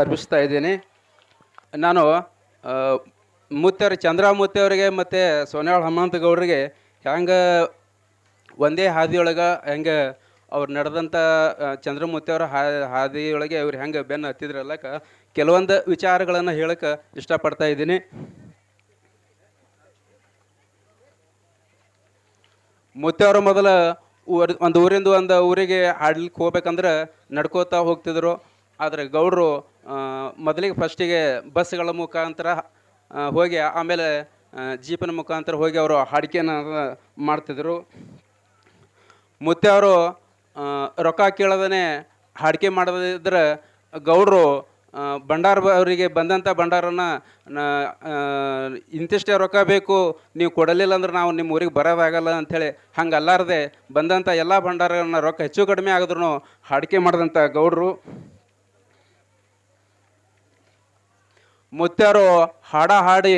ಅರ್ಪಿಸ್ತಾ ಇದ್ದೀನಿ. ನಾನು ಮೂರ್ತಿಯವ್ರಿಗೆ ಚಂದ್ರಮೂರ್ತಿ ಅವರಿಗೆ ಮತ್ತು ಸೋನ್ಯಾಳ ಹನುಮಂತ ಗೌಡ್ರಿಗೆ ಹೆಂಗೆ ಒಂದೇ ಹಾದಿಯೊಳಗೆ ಹೆಂಗೆ ಅವ್ರು ನಡೆದಂಥ ಚಂದ್ರಮೂರ್ತಿಯವರ ಹಾ, ಹಾದಿಯೊಳಗೆ ಅವ್ರು ಹೆಂಗೆ ಬೆನ್ನು ಹತ್ತಿದ್ರಲ್ಲಕ ಕೆಲವೊಂದು ವಿಚಾರಗಳನ್ನು ಹೇಳಕ್ಕೆ ಇಷ್ಟಪಡ್ತಾ ಇದ್ದೀನಿ. ಮುತ್ತೆಯವರು ಮೊದಲ ಊರ್, ಒಂದು ಊರಿಂದ ಒಂದು ಊರಿಗೆ ಹಾಡ್ಲಿಕ್ಕೆ ಹೋಗ್ಬೇಕಂದ್ರೆ ನಡ್ಕೋತಾ ಹೋಗ್ತಿದ್ರು. ಆದರೆ ಗೌಡರು ಮೊದಲಿಗೆ ಫಸ್ಟಿಗೆ ಬಸ್ಗಳ ಮುಖಾಂತರ ಹೋಗಿ ಆಮೇಲೆ ಜೀಪಿನ ಮುಖಾಂತರ ಹೋಗಿ ಅವರು ಹಾಡಿಕೆನ ಮಾಡ್ತಿದ್ರು. ಮುತ್ತೆಯವರು ರೊಕ್ಕ ಕೇಳದೇ ಹಾಡಿಕೆ ಮಾಡದಿದ್ರೆ ಗೌಡರು ಭಂಡಾರ ಅವರಿಗೆ ಬಂದಂಥ ಭಂಡಾರನ ಇಂತಿಷ್ಟೇ ರೊಕ್ಕ ಬೇಕು, ನೀವು ಕೊಡಲಿಲ್ಲ ಅಂದ್ರೆ ನಾವು ನಿಮ್ಮ ಊರಿಗೆ ಬರೋದಾಗಲ್ಲ ಅಂಥೇಳಿ ಹಂಗೆ ಅಲ್ಲಾರದೆ ಬಂದಂಥ ಎಲ್ಲ ಭಂಡಾರನ ರೊಕ್ಕ ಹೆಚ್ಚು ಕಡಿಮೆ ಆಗಿದ್ರು ಹಾಡಿಕೆ ಮಾಡಿದಂಥ ಗೌಡರು. ಮುತ್ಯಾರು ಹಾಡ ಹಾಡಿ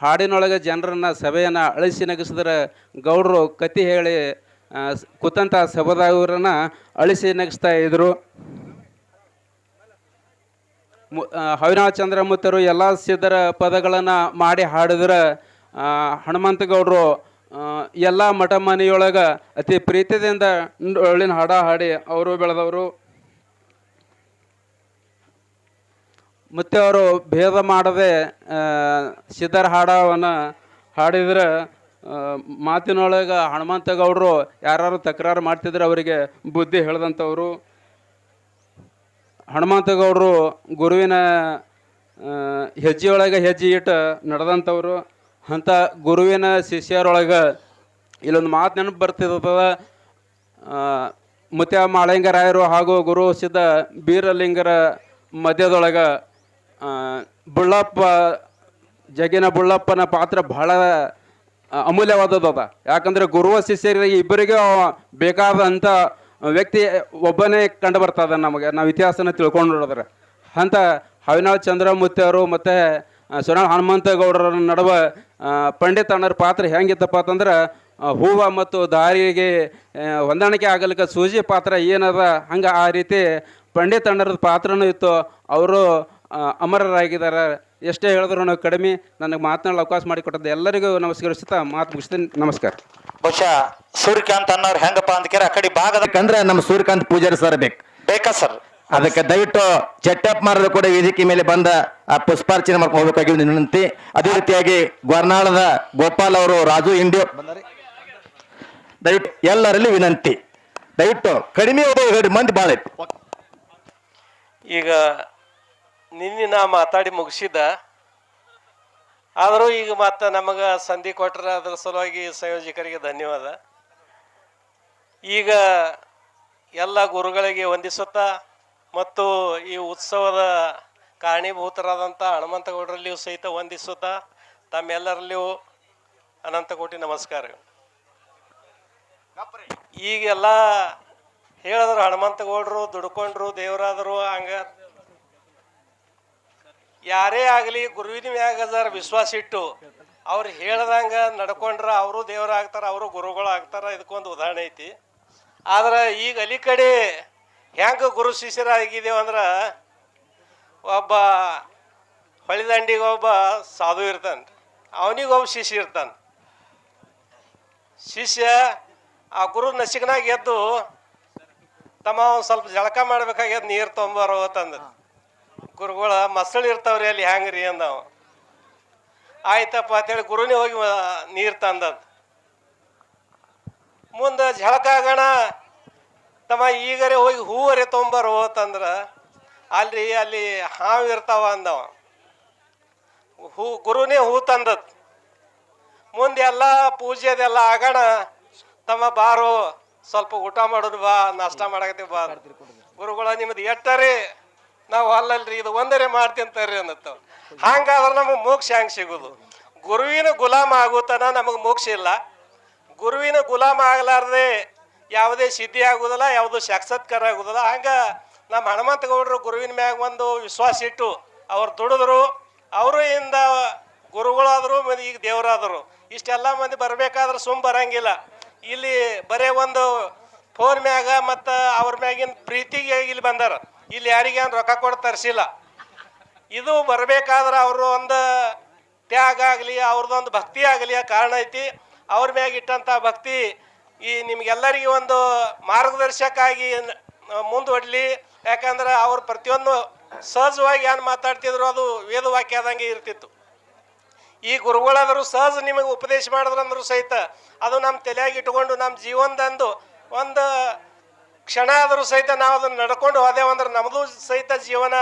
ಹಾಡಿನೊಳಗೆ ಜನರನ್ನ ಸಭೆಯನ್ನು ಅಳಿಸಿ ನಗಿಸಿದ್ರೆ ಗೌಡರು ಕತಿ ಹೇಳಿ ಕುತಂತ ಸಭಾದವರನ್ನ ಅಳಿಸಿ ನಗಿಸ್ತಾ ಇದ್ರು. ಮು ಚಂದ್ರ ಚಂದ್ರಮುತ್ತರು ಎಲ್ಲ ಸಿದ್ಧರ ಪದಗಳನ್ನು ಮಾಡಿ ಹಾಡಿದ್ರೆ ಆ, ಹನುಮಂತ ಗೌಡರು ಎಲ್ಲ ಮಠ ಮನೆಯೊಳಗೆ ಅತಿ ಪ್ರೀತಿಯಿಂದ ಒಳ್ಳಿನ ಹಾಡ ಹಾಡಿ ಅವರು ಬೆಳೆದವರು. ಮತ್ತೆ ಅವರು ಭೇದ ಮಾಡದೆ ಸಿದ್ಧರ ಹಾಡವನ್ನು ಹಾಡಿದ್ರೆ ಮಾತಿನೊಳಗೆ ಹನುಮಂತ ಗೌಡರು ಯಾರು ತಕರಾರು ಮಾಡ್ತಿದ್ರೆ ಅವರಿಗೆ ಬುದ್ಧಿ ಹೇಳ್ದಂಥವ್ರು. ಹನುಮಂತ ಗೌಡರು ಗುರುವಿನ ಹೆಜ್ಜೆ ಹೆಜ್ಜೆಯೊಳಗೆ ಹೆಜ್ಜೆ ಇಟ್ಟು ನಡೆದಂಥವ್ರು. ಅಂಥ ಗುರುವಿನ ಶಿಷ್ಯರೊಳಗೆ ಇಲ್ಲೊಂದು ಮಾತು ನೆನಪು ಬರ್ತಿರ್ತದ. ಮುತ್ಯ ಮಾಳಿಂಗರಾಯರು ಹಾಗೂ ಗುರು ಸಿದ್ಧ ಬೀರಲಿಂಗರ ಮಧ್ಯದೊಳಗೆ ಬುಳ್ಳಪ್ಪ, ಜಗಿನ ಬುಳ್ಳಪ್ಪನ ಪಾತ್ರ ಬಹಳ ಅಮೂಲ್ಯವಾದದ್ದು ಅಮೂಲ್ಯವಾದದ್ದು ಯಾಕಂದ್ರೆ ಗುರುವ ಶಿಷ್ಯರಿಗೆ ಇಬ್ಬರಿಗೂ ಬೇಕಾದಂಥ ವ್ಯಕ್ತಿ ಒಬ್ಬನೇ ಕಂಡು ಬರ್ತದೆ ನಮಗೆ. ನಾವು ಇತಿಹಾಸನ ತಿಳ್ಕೊಂಡು ನೋಡಿದ್ರೆ ಅಂತ ಹವಿನಾಳ್ ಚಂದ್ರಮೂರ್ತಿ ಅವರು ಮತ್ತು ಸುನಾಳ್ ಹನುಮಂತ ಗೌಡರ ನಡುವೆ ಪಂಡಿತ ಅಣ್ಣರ ಪಾತ್ರ ಹೆಂಗಿತ್ತಪ್ಪ ಅಂತಂದ್ರೆ ಹೂವು ಮತ್ತು ದಾರಿಗೆ ಹೊಂದಾಣಿಕೆ ಆಗಲಿಕ್ಕೆ ಸೂಜಿ ಪಾತ್ರ ಏನದ, ಹಂಗೆ ಆ ರೀತಿ ಪಂಡಿತ್ ಅಣ್ಣರದ ಪಾತ್ರನೂ ಇತ್ತು. ಅವರು ಅಮರರಾಗಿದ್ದಾರೆ. ಎಷ್ಟೇ ಹೇಳಿದ್ರು ನಾವು ಕಡಿಮೆ ನನಗೆ ಮಾತನಾಡಲು ಅವಕಾಶ ಮಾಡಿಕೊಟ್ಟದ್ದು ಎಲ್ಲರಿಗೂ ನಮಸ್ಕರಿಸುತ್ತಾ ಮಾತು ಮುಗಿಸ್ತೀನಿ. ನಮಸ್ಕಾರ. ಬಹುಶಃ ಸೂರ್ಯಕಾಂತ್ ಅನ್ನೋರು ಹೆಂಗಪ್ಪ ಅಂದ್ಕೇರ ಆ ಕಡೆ ಭಾಗದ ಯಾಕಂದ್ರೆ ನಮ್ಮ ಸೂರ್ಯಕಾಂತ್ ಪೂಜಾರಿ ಸರ್ ಬೇಕು. ಬೇಕಾ ಸರ್? ಅದಕ್ಕೆ ದಯವಿಟ್ಟು ಚಟ್ಟಪ್ಪ ಮಾರರು ಕೂಡ ವೇದಿಕೆ ಮೇಲೆ ಬಂದ ಆ ಪುಷ್ಪಾರ್ಚನೆ ಮಾಡ್ಕೊಂಡು ಹೋಗಬೇಕಾಗಿ ಒಂದು ವಿನಂತಿ. ಅದೇ ರೀತಿಯಾಗಿ ಗೊರ್ನಾಳದ ಗೋಪಾಲ್ ಅವರು ರಾಜು ಇಂಡಿಯೋ ದಯವಿಟ್ಟು ಎಲ್ಲರಲ್ಲಿ ವಿನಂತಿ. ದಯವಿಟ್ಟು ಕಡಿಮೆ ಹೋದ ಹೇಳಿ ಮಂದಿ ಭಾಳ ಐತಿ ಈಗ ನಿನ್ನೆ ನಾ ಮಾತಾಡಿ ಮುಗಿಸಿದ್ದ ಆದರೂ ಈಗ ಮತ್ತೆ ನಮಗೆ ಸಂಧಿ ಕೊಟ್ಟರೆ ಅದರ ಸಲುವಾಗಿ ಸಂಯೋಜಕರಿಗೆ ಧನ್ಯವಾದ. ಈಗ ಎಲ್ಲ ಗುರುಗಳಿಗೆ ವಂದಿಸುತ್ತಾ ಮತ್ತು ಈ ಉತ್ಸವದ ಕಾರಣೀಭೂತರಾದಂಥ ಹನುಮಂತಗೌಡರಲ್ಲಿಯೂ ಸಹಿತ ವಂದಿಸುತ್ತಾ ತಮ್ಮೆಲ್ಲರಲ್ಲಿಯೂ ಅನಂತ ಕೋಟಿ ನಮಸ್ಕಾರಗಳು ಈಗೆಲ್ಲ ಹೇಳಿದ್ರು ಹನುಮಂತಗೌಡರು, ದುಡ್ಕೊಂಡ್ರು, ದೇವರಾದರು, ಹಂಗ ಯಾರೇ ಆಗಲಿ ಗುರುವಿನ ಮ್ಯಾಗ ಜರ ವಿಶ್ವಾಸ ಇಟ್ಟು ಅವ್ರು ಹೇಳ್ದಂಗ ನಡ್ಕೊಂಡ್ರ ಅವರು ದೇವರಾಗ್ತಾರ ಅವರು ಗುರುಗಳು ಆಗ್ತಾರ, ಇದಕ್ಕೊಂದು ಉದಾಹರಣೆ ಐತಿ. ಆದ್ರೆ ಈಗ ಅಲಿ ಕಡೆ ಹೆಂಗ ಗುರು ಶಿಷ್ಯರಾಗಿದ್ದೇವೆ ಅಂದ್ರೆ ಒಬ್ಬ ಹೊಳಿದಂಡಿಗೆ ಒಬ್ಬ ಸಾಧು ಇರ್ತಾನೆ ಅವನಿಗೊಬ್ಬ ಶಿಷ್ಯ ಇರ್ತಾನೆ. ಶಿಷ್ಯ ಆ ಗುರು ನಸಿಕನಾಗ ಎದ್ದು ತಮ್ಮ ಒಂದು ಸ್ವಲ್ಪ ಜಳಕ ಮಾಡ್ಬೇಕಾಗ್ಯದ ನೀರು ತೊಂಬಾರೋ ಅಂತಂದ ಗುರುಗಳ ಮಸಳು ಇರ್ತಾವ್ರಿ ಅಲ್ಲಿ ಹೆಂಗ್ರಿ ಅಂದವ. ಆಯ್ತಪ್ಪ ಅಂತೇಳಿ ಗುರುನೇ ಹೋಗಿ ನೀರು ತಂದದ್. ಮುಂದೆ ಝಳಕಾಗಣ, ತಮ್ಮ ಈಗರೆ ಹೋಗಿ ಹೂವರೆ ತೊಂಬರು ಹೋತಂದ್ರ ಅಲ್ರಿ ಅಲ್ಲಿ ಹಾವು ಇರ್ತಾವ ಅಂದವ. ಹೂ, ಗುರುನೇ ಹೂ ತಂದದ್. ಮುಂದೆ ಎಲ್ಲ ಪೂಜೆದೆಲ್ಲ ಆಗೋಣ, ತಮ್ಮ ಬಾರು, ಸ್ವಲ್ಪ ಊಟ ಮಾಡೋದು ಬಾ, ನಾಷ್ಟ ಮಾಡಕತ್ತೀವಿ ಬಾ. ಗುರುಗಳ ನಿಮ್ದು ಎಟ್ಟರಿ ನಾವು ಅಲ್ಲಲ್ರಿ, ಇದು ಒಂದರೇ ಮಾಡ್ತಿಂತಾರ್ರಿ ಅನ್ನತ್ತವ್. ಹಂಗಾದ್ರೆ ನಮಗೆ ಮೋಕ್ಷ ಹೆಂಗೆ ಸಿಗೋದು? ಗುರುವಿನ ಗುಲಾಮ ಆಗುತ್ತಾನ ನಮಗೆ ಮೋಕ್ಷ ಇಲ್ಲ. ಗುರುವಿನ ಗುಲಾಮ ಆಗ್ಲಾರ್ದೆ ಯಾವುದೇ ಸಿದ್ಧಿ ಆಗುದಿಲ್ಲ, ಯಾವುದು ಸಾಕ್ಷಾತ್ಕಾರ ಆಗುದಿಲ್ಲ. ಹಂಗ ನಮ್ಮ ಹನುಮಂತ ಗೌಡರು ಗುರುವಿನ ಮ್ಯಾಗ ಒಂದು ವಿಶ್ವಾಸ ಇಟ್ಟು ಅವ್ರು ದುಡಿದ್ರು. ಅವರು ಇಂದ ಗುರುಗಳಾದರು ಈಗ ದೇವರಾದರು. ಇಷ್ಟೆಲ್ಲ ಮಂದಿ ಬರಬೇಕಾದ್ರೆ ಸುಮ್ ಬರಂಗಿಲ್ಲ. ಇಲ್ಲಿ ಬರೇ ಒಂದು ಫೋನ್ ಮ್ಯಾಗ ಮತ್ತು ಅವ್ರ ಮ್ಯಾಗಿನ ಪ್ರೀತಿಗೆ ಇಲ್ಲಿ ಬಂದಾರ. ಇಲ್ಲಿ ಯಾರಿಗೇನು ರೊಕ್ಕ ಕೊಟ್ಟು ತರಿಸಿಲ್ಲ. ಇದು ಬರಬೇಕಾದ್ರೆ ಅವರು ಒಂದು ತ್ಯಾಗ ಆಗಲಿ ಅವ್ರದ್ದೊಂದು ಭಕ್ತಿ ಆಗಲಿ ಕಾರಣ ಐತಿ. ಅವ್ರ ಮ್ಯಾಗ ಇಟ್ಟಂಥ ಭಕ್ತಿ ಈ ನಿಮ್ಗೆಲ್ಲರಿಗೂ ಒಂದು ಮಾರ್ಗದರ್ಶಕ ಆಗಿ ಮುಂದುವಡ್ಲಿ. ಯಾಕಂದ್ರೆ ಅವ್ರು ಪ್ರತಿಯೊಂದು ಸಹಜವಾಗಿ ಏನು ಮಾತಾಡ್ತಿದ್ರು ಅದು ವೇದವಾಕ್ಯ ಆದಂಗೆ ಇರ್ತಿತ್ತು. ಈ ಗುರುಗಳಾದರೂ ಸಹಜ ನಿಮಗೆ ಉಪದೇಶ ಮಾಡಿದ್ರಂದ್ರು ಸಹಿತ ಅದು ನಮ್ಮ ತಲೆಯಾಗಿ ಇಟ್ಕೊಂಡು ನಮ್ಮ ಜೀವನದಂದು ಒಂದು ಕ್ಷಣ ಆದರೂ ಸಹಿತ ನಾವು ಅದನ್ನು ನಡ್ಕೊಂಡು ಹೋದೆವು ಅಂದ್ರೆ ನಮ್ಮದು ಸಹಿತ ಜೀವನ